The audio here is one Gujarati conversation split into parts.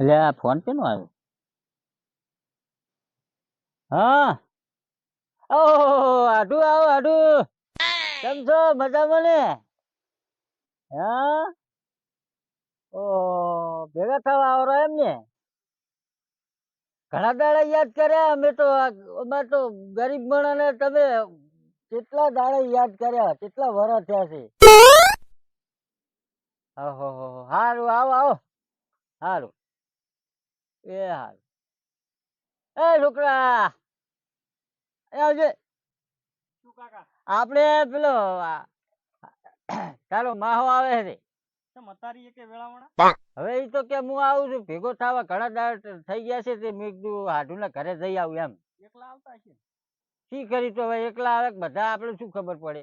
એટલે આ ફોન કેનો આવ્યો? હા. ઓ આડુ આવો, આડુ. કેમ છો? મજામાં ને? હા? ઓ ભેગા થવા આવરો એમ ને? ઘણા દાડા યાદ કર્યા, અમે તો અમે તો ગરીબ માણસને તમે કેટલા દાડા યાદ કર્યા, કેટલા વર્ષ થયા છે. ઓહો સારું આવો આવો. સારું એ હારું. એ છોકરા એ આવજે. શું કાકા? આપણે પેલો તારો માહો આવે છે હવે એ તો કે હું આવું છું. ભેગો થવા ઘણા દાડા થઈ ગયા છે તે. મેં કીધું હાડુના ઘરે જઈ આવું એમ. એકલા આવતા છે શી કરી તો હવે એકલા આવે? બધા આપણે શું ખબર પડે?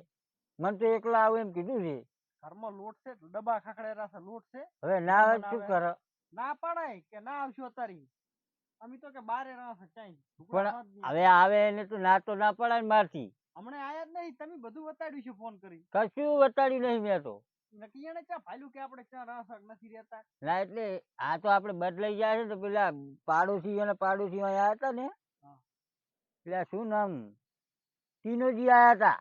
મને તો એકલા આવું એમ કીધું છે. ઘરમાં લોટ છે ડબ્બા ખાખડેલા છે. લોટ છે? હવે ના આવે શું. કરે? ના પડાય કે ના આવશો તારી અમે તો કે બારે ના સચાઈ પણ હવે આવે એને તો ના તો ના પડાય ને મારથી હમણે આયા જ નહીં તમે બધું બતાડ્યું છે ફોન કરી. કશું બતાડ્યું નહીં મેં તો. એને ચા ભાલ્યું કે આપણે ચા રહ નથી રહેતા? ના એટલે આ તો આપણે બદલાઈ જાય છે તો પેલા પાડોશી અને પાડોશી આયા હતા ને. પેલા શું નામ? ટીનોજી આયા હતા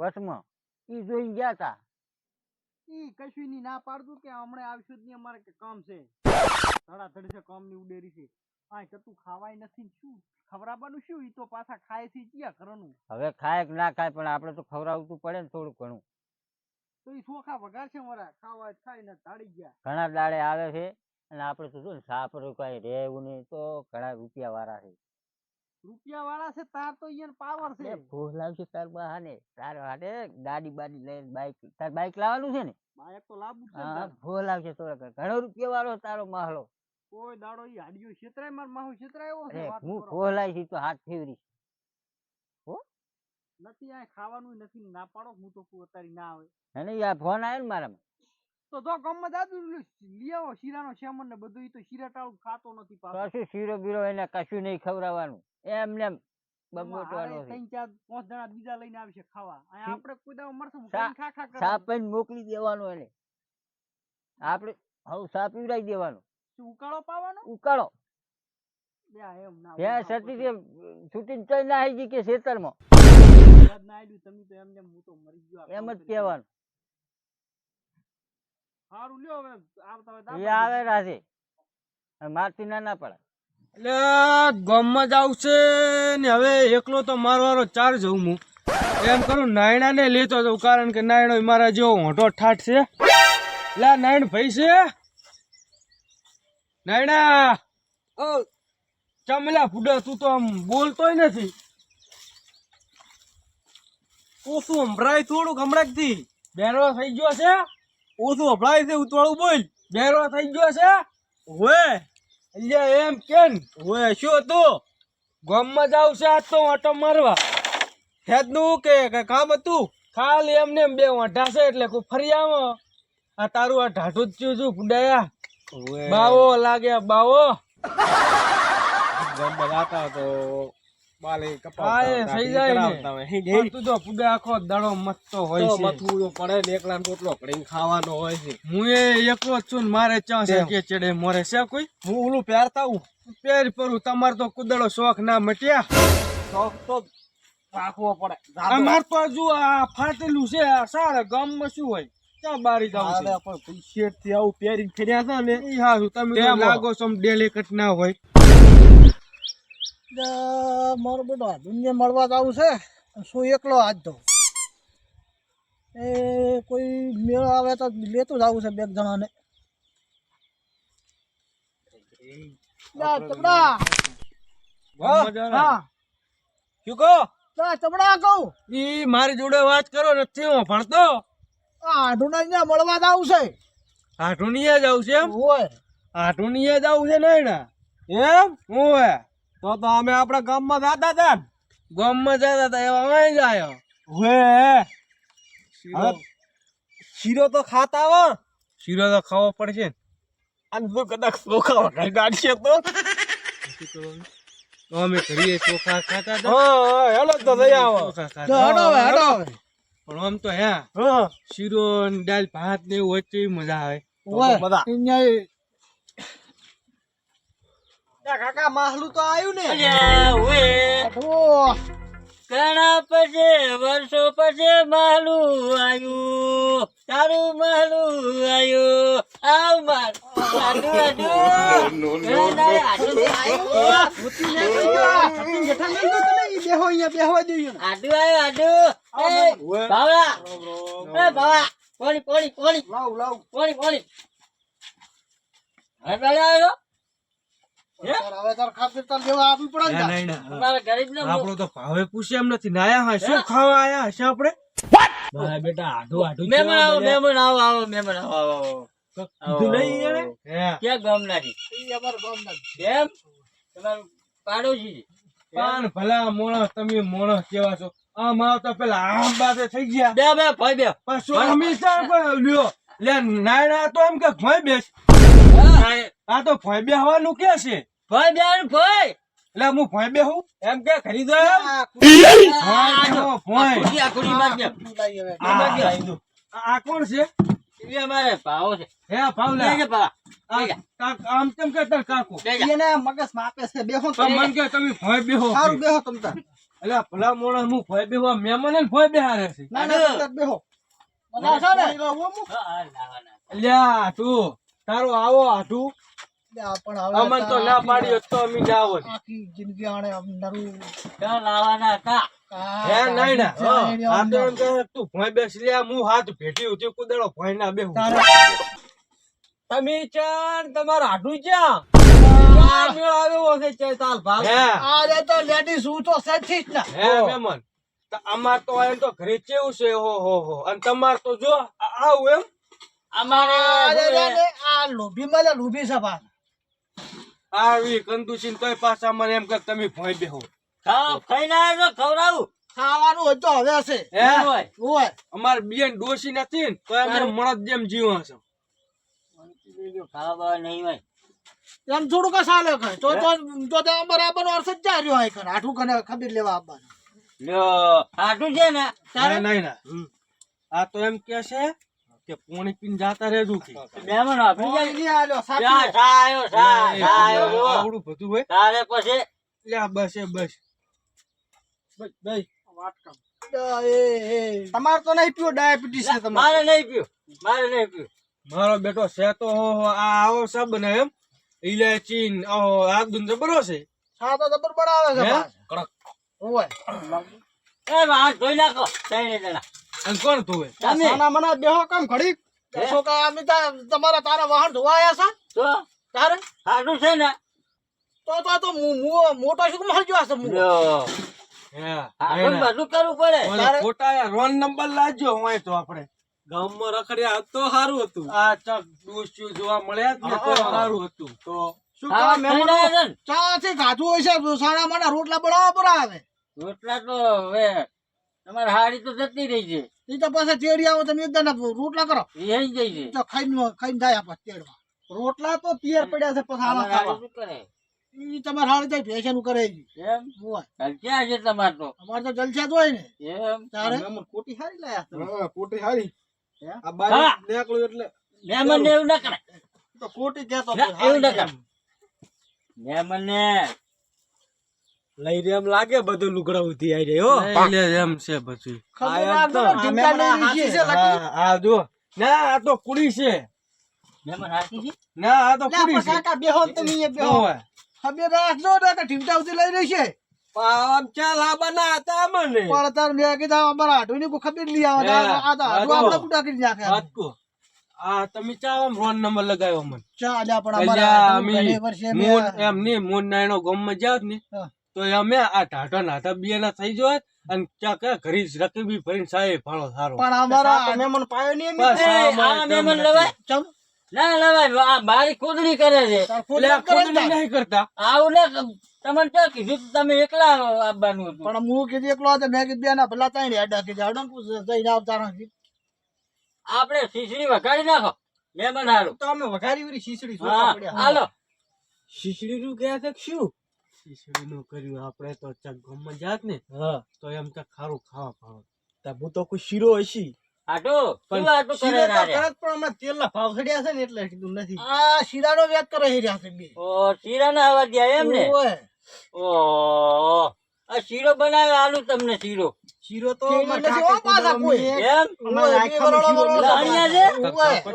વસમાં. એ ઈ જોઈને ગયા હતા. ઈ કશું ની ના પાડતું કે હમણાં આવશું જ નહીં અમારે કે કામ છે. ધડાધડ છે કામની ઉડેરી છે. આ કતું ખાવાય નથી શું? ખવડાવવાનું શું? ઈ તો પાછા ખાય છે ક્યાં કરવાનું હવે ખાય કે ના ખાય પણ આપણે તો ખવડાવતું પડે ને થોડું ઘણું. તો ઈ ચોખા વઘાર છે મારા ખાવા જ ખાઈને ધાડી ગયા. ઘણા દાડે આવે છે અને આપણે તો શું સાપ કઈ રહેવું નહીં તો ઘણા રૂપિયા વાળા છે. રૂપિયા વાળા છે તાર તો અહીંયા પાવર છે. એ ભૂલ આવશે તાર બહાને તાર હાટે ગાડી બાડી લઈને બાઈક તાર બાઈક લાવવાનું છે ને? બાયક તો લાવવું છે હા તારે. ભૂલ આવશે ઘણો રૂપિયા વાળો તારો માહલો. કોઈ દાડો ઈ હાડીઓ છેતરાય માર માહુ છેતરાયો છે હું કરો. ફોલાઈ તો હાથ ફેવરી નથી આ ખાવાનું નથી ના પાડો હું તો અત્યારે ના આવે. અને આ ફોન આવ્યો ને મારામાં. તો તો ગામમાં દાદુ લઈ શીરાનો શેમન ને બધું ઈ તો શીરા ટાળું ખાતો નથી પાછો. કશું શીરો બીરો એને કશું નહીં ખવડાવવાનું. એમને ત્રણ ચાર પાંચ જણા બીજા લઈને આવશે ખાવા. આપણે કોઈ દાડો મળશું ખા ખા કરે મોકલી દેવાનું એને? આપણે હવે સાપ પીવડાવી દેવાનો? ઉકાળો પાવાનો? ઉકાળો. એમ ત્યાં છૂટીને ચઈ ગઈ કે ખેતરમાં? જ. કહેવાનું. હારું લ્યો હવે એ આવે રાશે મારતી ના ના પડે. એટલે ગામમાં જ આવશે ને હવે એકલો તો મારવાનો ચાર જઉં હું. એમ કરું નાયણા ને લેતો જઉં કારણ કે નાયણો મારા જેવો હોટો ઠાઠ છે. એટલે નાયણ ભાઈ છે? નાયણા! ઓ! ચમલા ફૂડા તું તો આમ બોલતોય નથી. ઓછું સંભળાય થોડુંક હમણાં થી બેરો થઈ ગયો છે? ઓછું અભળાય છે ઉતવાળું બોલ. બેરો થઈ ગયો છે? હોય એટલે એમ કેન હોય શું હતું? ગામમાં જાવ છે આજ તો ઓટો મારવા. હેદનું કે કામ હતું? ખાલી એમને એમ બે વાંઢા છે એટલે કોઈ ફરી આવો. આ તારું આ ઢાઢું જ છું ફુડાયા બાવો લાગે બાવો. ગામમાં જાતા તો બાલે હા થઈ જાય ને. તું જો ફુડા આખો દાડો મસ્તો હોય છે. મથું પડે ને એકલા રોટલો કરીને ખાવાનો હોય છે. હું એ એકલો જ છું ને મારે ચા છે કે ચડે મોરે. છે કોઈ? હું ઓલું પહેરતા હું. પેર પરું તમારે તો કુદડો શોખ ના મટ્યા. શોખ તો રાખવો પડે. અમાર તો હજુ આ ફાટેલું છે આ સારા ગામમાં શું હોય? ક્યાં બારી જાવ છે? ફેર્યા પણ ટી-શર્ટથી આવું પહેરીને ફર્યા હતા ને. એ હારું તમે. લાગો છો ડેલી કટ ના હોય. મારો બેટો દુનિયા મળવા જ છે શું એકલો આજ તો. એ કોઈ મેળ આવે તો લેતું જવું છે બે જણાને. હા? મારી જોડે વાત કરો નથી હું ભણતો આ આઢુના અહીંયા મળવા જ આવશે હાટુનિયા જ આવશે એમ? હોય. હાટુનિયા જ છે ને એના? એમ? ઓય તો તો અમે આપણા ગામમાં જાતા હતા. ગામમાં જતા હતા એવા અહીં જ આવ્યો હવે શીરો તો ખાતા હો. શીરો તો ખાવો પડશે અને જો કદાચ ચોખા વગર ગાડશે તો. તો અમે ઘડીએ ચોખા ખાતા હતા. હેલો તો લઈ આવો. ખાતા હવે, હડો હવે. પણ આમ તો હે શીરો ને દાળ ભાત ને એવું હોય તો મજા આવે. અહીંયા કાકા માહલું તો આવ્યું ને. ઘણા પછી વર્ષો પછી માલું આવ્યું તારું માલું આવ્યું આવ માર. બેહો અહીંયા બેહવા દેજો. આડુ આવ્યું આડુ એ બાવળા એ બાવા. કોણી કોણી કોણી લાવ લાવ. કોણી કોણી હવે પેલા આવ્યો? હવે તાર ખાતર તાર લેવા આપવી પડે ને તાર. નહીં ના મારા ગરીબ ને આપણો તો ભાવે પૂછે એમ નથી. નાયા હા શું ખાવા આયા હશે આપણે? મારા બેટા આઢું આઢું મહેમાન આવો મહેમાન આવો આવો મહેમાન આવો આવો આવો. નહીં ક્યાં ગામ નાખી? ઈ અમારા ગામના જ. તમારું પાડોશી છે. ભલા મોણસ તમે મોણસ કેવા છો? આમ આવતા પેલા આમ બાતે થઈ ગયા. બે બે ભાઈ બે. પણ શું હંમેશા લ્યો. લે નાયડા તો એમ કે ભાઈ બેસ. આ તો ભોય બેહવાનું કે છે? ભાઈ બેન ભાઈ એટલે હું ભોય બેહું એમ કે ખરીદો આ બેહો, બે કોણ છે? એ અમારે ભાવો છે. હે બે કે ભા આમ કેમ કે તાર કાકુ? બે જા. એને મગજ માપે છે. બેહો તો મન કે તમે ભોય બેહો સારું બેહો તમ તાર એટલે ભલા મોણસ હું ભોય બેહવા મહેમાન ને ભોય બેહારે છે. ના ના બેહો બધા છે ને? હા, હા. અલ્યા તું તારો આવો આઠું અમન તો ના પાડી તો અમે ના આવત આખી જિંદગી આણે નરું. ક્યાં લાવવાના હતા? હે નહીં ના જાણે તો એમ કે તું ભોય બેસ લે હું હાથ ભેટી ઉતી કુદડો ભોય ના બેહું તમે ચાન તમારા આઠું ક્યાં મેળ આવ્યો હશે ચાલ ભાગ. હે. તો લેડીઝ હું તો સચ્ચી જ ના. હે મહેમાન અમાર તો એમ તો ઘરે કેવું છે? હો હો હો. અને તમાર તો જો આવું એમ? અમારે આ લોભી મળે લોભી સભા આવી કંદુસીન તોય પાછા મને એમ કે તમે ભોય બેહો. ખાવ ખાઈને આવ્યો તો ખવડાવું? ખાવાનું હોય તો હવે હશે. હે? હોય. હોય. અમાર બેન ડોસી નથી ને તો અમે મળદ જેમ જીવો હશે ખાવા નહીં હોય. એમ થોડું કે ચાલે કઈ તો તો તો આપવાનો અર્થ જ જાય રહ્યો હોય કઈ આઠું કને ખબર લેવા આપવાનું લ્યો આઠું છે ને? તારે? નહીં ના આ તો એમ કે છે કે પોણી પીને જાતા રહેજો કે. બેમન આપી જાય આવ્યો ચા ચા આવ્યો જુઓ. આવડું બધું હોય. તારે પછી? લે બસ એ બસ. બસ બસ. વાત એ તમારે તો નહીં પીવો ડાયાબિટીસ છે તમારે. મારે નહીં પીવો મારે નહીં પીવો. મારો બેટો છે તો હો હો આ આવો સબ બને એમ. ઇલાયચી ઓહો આ દુન જબરો છે. હા તો જબર બનાવે છે કડક. ઓય. એ વાત ધોઈ નાખો ત્રણે જણા કોણ તું તમે? સાના મના બેહો કામ શું કે અમે તા- તમારા તારા વાહન ધોવા આવ્યા છે? તો? તારે? આટલું છે ને. તો તો તો મુ- મુ- મોટો શું મહલ જો હશે બધું કરવું પડે. ખોટા રોન નંબર લાવજો હોય તો આપણે ગામમાં રખડ્યા હોત તો સારું હતું. આ ચક ડૂસ્યું જોવા મળ્યા જ ને તો સારું હતું. તો શું ખાવા કહે ચા? છે ગાધું હોય છે સાડા માના રોટલા બનાવવા પર આવે રોટલા તો હવે તમારે હાડી તો જતી રહી છે. એ તો પાછા તેડી આવો તમે એકદમ રોટલા કરો. એ જઈ તો ખાઈને ખાઈને જાય આપણે તેડવા. રોટલા તો તૈયાર પડ્યા છે પછી ખાવા. ઈ તમારે હાલ જાય ફેશન કરે એમ? હોય. ક્યાં છે તમારે તો? અમારે તો જલસા જ હોય ને. એમ? તારે? કોટી હારી લાયા હા કોટી હારી. આ. બારી નીકળ્યું એટલે મહેમાન ને એવું ના કરે તો કોટી કહેતો એવું ના કરે મહેમાન ને લઈ રે એમ લાગે બધું લુગડા ઉતી આવી રહ્યો હો એટલે એમ છે પછી. આ ને, તો. છે. જો ના આ તો કુડી છે. છે? ના આ તો કુડી છે. કાકા બેહો ને તમે બેહો. હવે રાખજો ને કે ઢીમટા ઉતી લઈ રહી છે આમ ક્યાં લાવવાના હતા મને? પણ તાર મે કીધા અમાર આટુ ની ખબર લઈ આવે. આ તો આટુ. આપણે બુડા કરી નાખે. વાત કહો. આ તમે ચા આમ રોન નંબર લગાવ્યો મને. ચા આજા પણ અમારા અમી વર્ષે મે મૂન એમ નહીં મૂન નાયણો ગામમાં જાવ ને. હા. તો અમે આ ઢાઢો નાતા બિયાના થઈ જોત અને ક્યાં ક્યાં ઘરી રકબી ભરીને સાહેબ ફાળો સારો. પણ અમારા મેમન પાયો નહીં. આ નથી. લેવાય? ચમ? ના લેવાય આ મારી ખોદણી કરે છે. ખોદણી ને. નહીં કરતા. આવું ને તમને ક્યાં કીધું તમે એકલા આવવાનું હતું. પણ હું કીધું એકલો હતો મેં કીધું બેના ભલા ત્રણ હેડા કીધું. હડો ને જઈને આવતા નથી આપણે શીશડી વઘારી નાખો. મેમન હારું. તો અમે વઘારી વળી પડ્યા. હાલો. શીશડી નું કહે છે શું? શીશડી નું કર્યું આપણે તો ચક ગમમાં જાત ને તો એમ ચક ખારું ખાવા ભાવ હું તો કોઈ શીરો હશી આટો શું પણ વાતો કરે શીરો તો રારે? કરત પણ હમણાં તેલના ભાવ ચડ્યા છે ને એટલે કીધું નથી આ શીરાનો વેત કરે હી રહ્યા છે બે ઓ શીરાના આવા ગયા એમ ને ઓય. ઓ આ શીરો બનાવ્યો આલુ તમને શીરો શીરો તો મને ઓ હો કુંદરામાં કોઈ. એમ અમારા વરોળો શીરો લાણ્યા છે?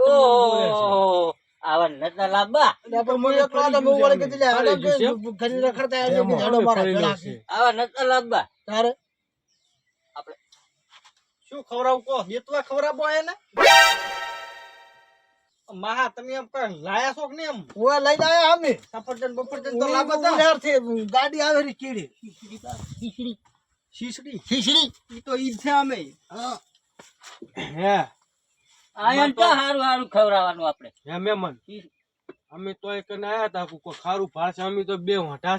ઓય. આવા નતા લાંબા. આવા લાંબા તારે? શું બેતવા એને? મહા તમે એમ કઈ લાયા છો કે નહીં એમ? અમે. સફરજન બફરજન તો લાવવા તા. લાભ ગાડી આવે રી ખીચડી ઈ તો ઈ છે અમે. હે. આયન તો હારું હારું ખવડાવવાનું આપણે. હે મહેમાન. અમે તો એક આયા તા કોઈ ખારું ભાળશે અમે તો બે હોઠા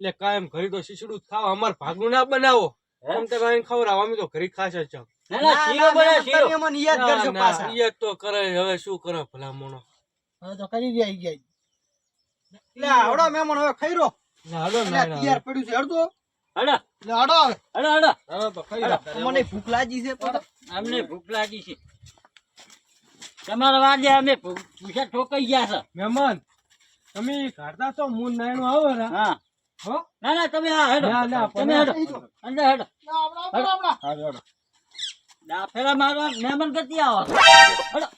એટલે કાયમ ઘરે તો શીશડું જ અમાર ભાગનું ના બનાવો. એમ તે ભાઈ ખવડાવો અમે તો ઘરે ખાશે જ છે. ના ના શીરો બનાવ શીરો. તમે મને યાદ કરજો ના, પાછા. ના, ઈ જ તો કરે હવે શું કરે ભલા મોણો હવે તો કરી ગયા. ગયા લે આવડો મહેમાન હવે ખાઈ રહ્યો ના, હાલો લે, ના, ના, તૈયાર પડ્યું છે હળદો હડો. લે હડો હડો. હાલો તો ખાઈ હાલો, લો. મને ભૂખ લાગી છે અમને ભૂખ લાગી છે. તમારા વાજે અમે પૂછા ઠોકાઈ ગયા છે. મહેમાન તમે કાઢતા તો મૂળ નાયણો આવો ને હા. હો? ના ના તમે આ હેડો. ના, ના, તમે હેડો. અંદર હેડો. ડાફેરા મારવા મહેમાન ગતિ આવો. હેડો.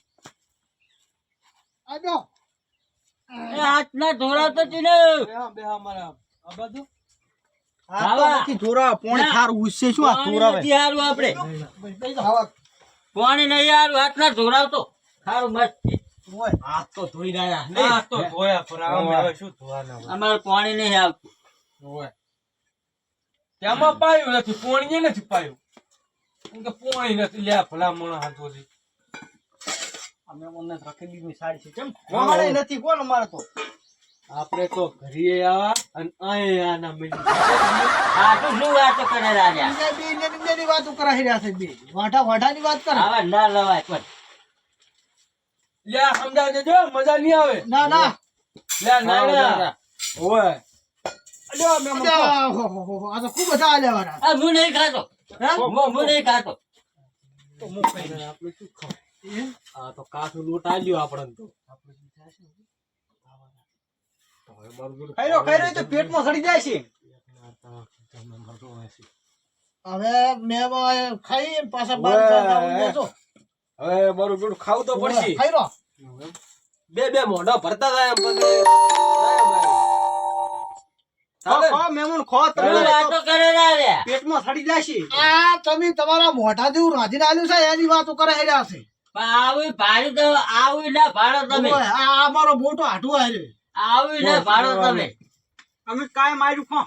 આજો એ હાથ ધોરા ધોરાવતો ચીને. ને બેહા અમારા આ બાજુ. તો પોણી ના. નહીં હારું હાથ ના ધોરાવતો સારું મસ્ત. હાથ તો ધોઈ રહ્યા ના, તો ધોયા પર આમ હવે શું ધોવાના અમાર પાણી નહીં આવતું. ઓય. તેમાં પાયું નથી પોણીએ નથી પાયું. કેમ કે પોણી નથી લે ભલા મોણા હાથોથી અમે મને રખેલી ની સાડી છે કેમ? અમારે નથી કોણ અમારે તો? આપણે તો ઘરે આવા અને અહીં આના મિલી આ તો શું વાત કરે રાજા? બે ની વાતો કરાવી રહ્યા છે બે. વાંઠા ની વાત કરે. આવા ના લવાય પણ લે સમજાવજે જો મજા નહીં આવે. ના ના. લે ના ના ઓય. આ તો ખૂબ બધા આ હું નહીં ખાતો. હું? હું નહીં ખાતો. આપણે શું ખાવ? આ તો કાઠું લોટ આલ્યો આપણને તો. તો ખાઈ ખાઈ પેટમાં સડી જાય છે. હવે મેં ખાઈ પાછા બાર હવે મારું બેડું ખાવું તો પડશે. ખાઈ લો. બે બે મોઢા ભરતા થાય એમ પછી. જાય ભાઈ. ખો ચાલે? ખો મહેમાન ખો શું તમે વાતો કરે રાજા પેટમાં સડી જાય આ તમે તમારા મોઢા જેવું રાંધીને આલ્યું છે એની વાતો કરે રહ્યા છે પણ ભાડું તો આવું ના ભાડો તમે. આ આ મારો મોટો હાટુ હારે આવી ના ભાડો તમે. અમે કાંઈ માર્યું ખો?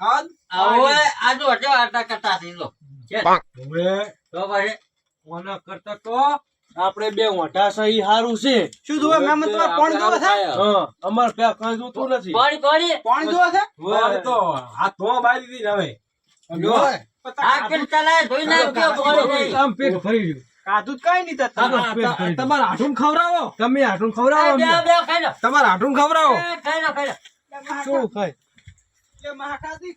હવે આ તો હટો આટા કરતા થઈ હવે તો પછી ઓના કરતા તો આપણે બે મોઢા સહી હારું છે. શું જોવે મેમ તમારે પાણી જોવે છે હા અમાર પે કાંઈ જોતું નથી. પાણી પાણી. પાણી જોવે છે હવે તો આ તો બારી દીધી ને હવે. જો. આ કિરતલાએ ધોઈ નાખ્યો પાણી નહીં. આમ પેટ ભરી ગયું. કાધું કઈ કાંઈ નહીં થતું તમારે હાટું ખવડાવો? તમે હાટું ખવડાવો બે બે ખાઈ લો. તમારે હાટું ખવડાવો. ખાઈ લો ખાઈ લો. શું ખાય? મહાકાદી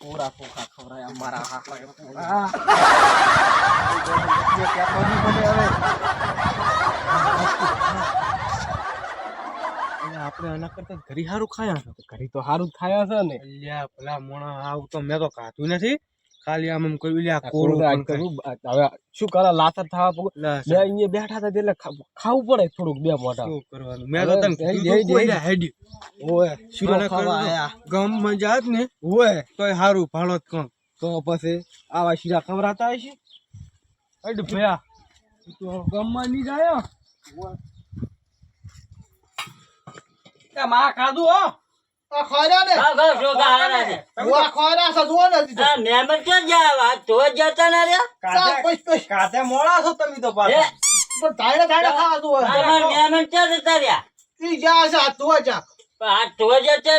પોરા પોખા ખવરાય અમારા હાથા પોરા આપણે એના કરતા ઘરી સારું ખાયા છે ઘરી તો સારું જ ખાયા છે ને. અલ્યા ભલા મોણા આવું તો મેં તો ખાધું નથી. ખાલી આમ એમ કહ્યું લ્યા કોરું હવે શું કરે લાતર થવા પગ. બે અહીંયા બેઠા હતા એટલે ખાવું પડે થોડુંક બે મોટા શું કરવાનું? મેં તો તને કીધું કોઈ જઈ- ઓય શું ખાવા આયા. ગામમાં જાત ને ઓય. તોય હારું જ કોણ. તો પછી આવા શીરા કમરાતા હશે અડ ભયા. તો આ ગામમાં ની જાય. મહા ખાધું હો.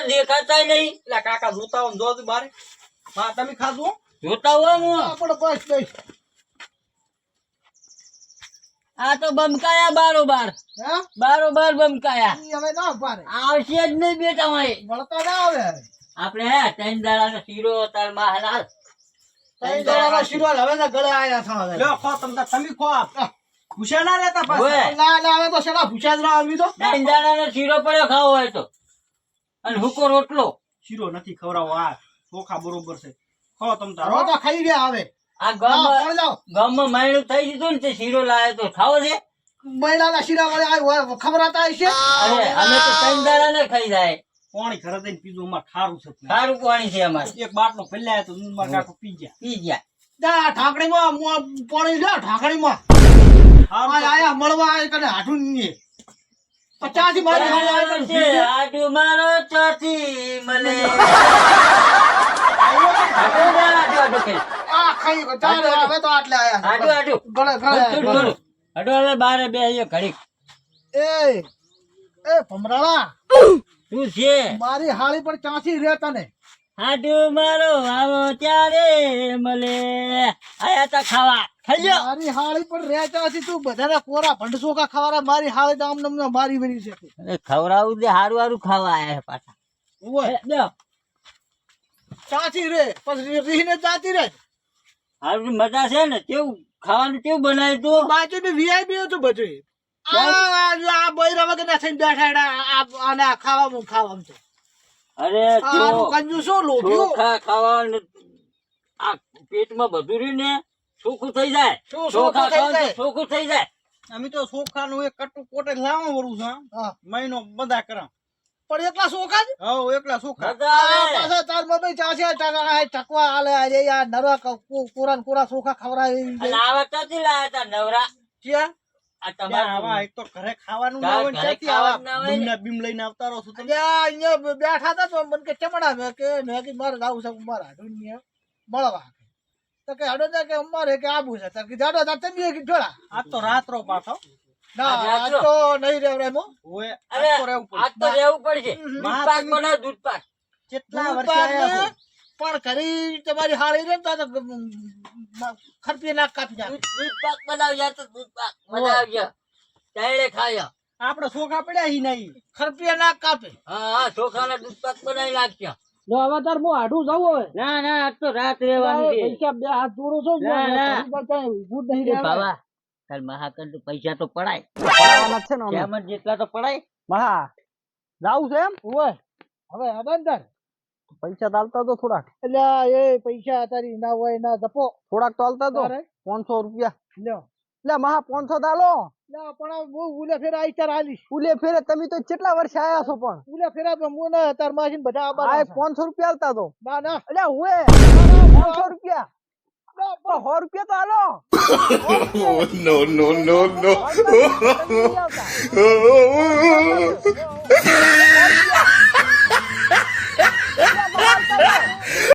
દેખાતા નહીં. કાકા જોતા હોય ને જોજો બારે. હા તમે ખાધું? જોતા હોય હું. આપણે બસ બસ. આ તો બમકાયા બારોબાર. હે? બારોબાર બમકાયા. હવે ના પારે આવશે જ નહીં બેટા મળતા ના આવે. આપણે હે ત્રણ દાડાનો શીરો તારમાં ત્રણ દાડાનો શીરો હવે ગળે આયા છો હવે. લ્યો ખો તમ તાર તમે ખો ભૂસ્યા ના રહેતા પાછા. ના ના હવે તો શેના ભૂસ્યા જ ના આવી તો? ત્રણ દાડાનો શીરો પડ્યો ખાવો હોય તો. અને હુકો રોટલો. શીરો નથી ખવડાવો આ ચોખા બરોબર છે. ખો તમ તાર તો ખાઈ ગયા હવે. આ ગમ. ગામમાં માયણું થઈ દીધું ને તે શીરો લાવે તો ખાવો છે. મહિનાના શીરા વડે ખબર હતા હશે અરે અમે તો ત્રણ દાડા ખાઈ જાય. પાણી ઘરે પીધું અમારે ખારું છે સારું પાણી છે અમારે. એક બાટલો પેલા તો હું મારા કાકો પી ગયા. પી ગયા. દા ઠાકડીમાં મું પાણી લે ઢાંકણીમાં. આયા મળવા આયા કને હાઠું નહીં. પચાસ મારે આડું મારો ચોથી ના, હવે બારે બેસીએ ઘડીક. એ એ ભમરાળા. શું છે? મારી હાળી પર ચાંચી રે તને. આડું મારો આવો ત્યારે મળે. આયા તા ખાવા. મારી હાળી પણ રે ચાંચી તું બધાના કોરા ભંડસો કા ખવારા મારી હાળી તો આમ નમને મારી બની છે અરે ખવરાવું દે હારું હારું ખાવા આયા છે પાછા. ઓય, દે. ચાચી રે પછી રીહને જાતી રે? હારું મજા છે ને? કેવું? ખાવાનું કેવું બનાવ્યું તું? બાજુ ને વીઆઈપી હતું બધું આ? આ બૈરા વગર થઈને બેઠા એડા આને ખાવામાં ખાવામાં છે અરે કંજુસો લોભ્યો ખાવાનું આ પેટમાં બધું રહ્યું ને ચોખ્ખું થઈ જાય. ચોખા જાય? તો થઈ જાય. અમે તો ચોખાનું એક કટુ કોટે લાવવા વળું છું મહિનો બધા કરા પણ એટલા સોખા જ હા એકલા ચોખા પાછા તાર મમ્મી ચાસે તારા આ ટકવા આલે આજે આ નરવા ક- કુ- કોરા ને કોરા ચોખા ખવડાવી અને આવા ક્યાંથી લાયા તા નવરા? ક્યાં? આ ત્યાં આવા? એક તો ઘરે ખાવાનું ના હોય ક્યાંથી આવા? હોય બીમ લઈને આવતા રહો છો તમે. અહીંયા બેઠા હતા તો મને કે ચમડા મેં કે મેં કીધું મારે આવું છે મારા મળવા. તો કે હડો કે અમારે કે આબુ છે. તાર કે જાડો તાર તમે કે ઢોળા. આ તો રાત્રો પાછો. ના આ તો નહીં રેવ રેમો ઓય અરે આ તો રહેવું પડે આજ તો રહેવું પડશે. હમ. દૂધ પાક બનાવ દૂધ પાક કેટલા વર્ષે આયા પણ કરી તમારી હાળી રે ને તો તો ખરપી નાક કાપી જા દૂધ દૂધ પાક બનાવ્યા તો દૂધ પાક બનાવ્યા ચાયડે ખાયા. આપણે સોખા પડ્યા હી નહીં. ખરપી નાક કાપે. હા હા ચોખાના દૂધ પાક બનાવી નાખ્યા. હવે તાર હું આઢું જવું હોય ના ના આજ તો રાત રહેવાની છે. પૈસા બે હાથ જોડું છું? ના, ના. ઉભું નહીં એ બાબા તાર મહાકંડ પૈસા તો પડાય. પડવાના છે ને. જેમ જેટલા તો પડાય. મહા જાવું છે એમ? ઓય હવે અબંધર પૈસા ચાલતા તો થોડાક. એટલે એ પૈસા તારી ના હોય ના જપો. થોડાક તો આલતા તો. પાંચસો રૂપિયા. લ્યો. એટલે મહા પાંચસો તો આલો પણ આ હું ઉલે ફેરા આઈ તાર આલીશ ઉલે ફેરા તમે તો કેટલા વર્ષ આયા છો પણ? ઉલે ફેરા તો હું ના તાર માસીને બધા આ આબાના છે. પાંચસો રૂપિયા આલતા તો. ના ના. એટલે હુએ પાંચસો રૂપિયા. ના, પણ સો રૂપિયા તો આલો. નો નો નો no. આવતા.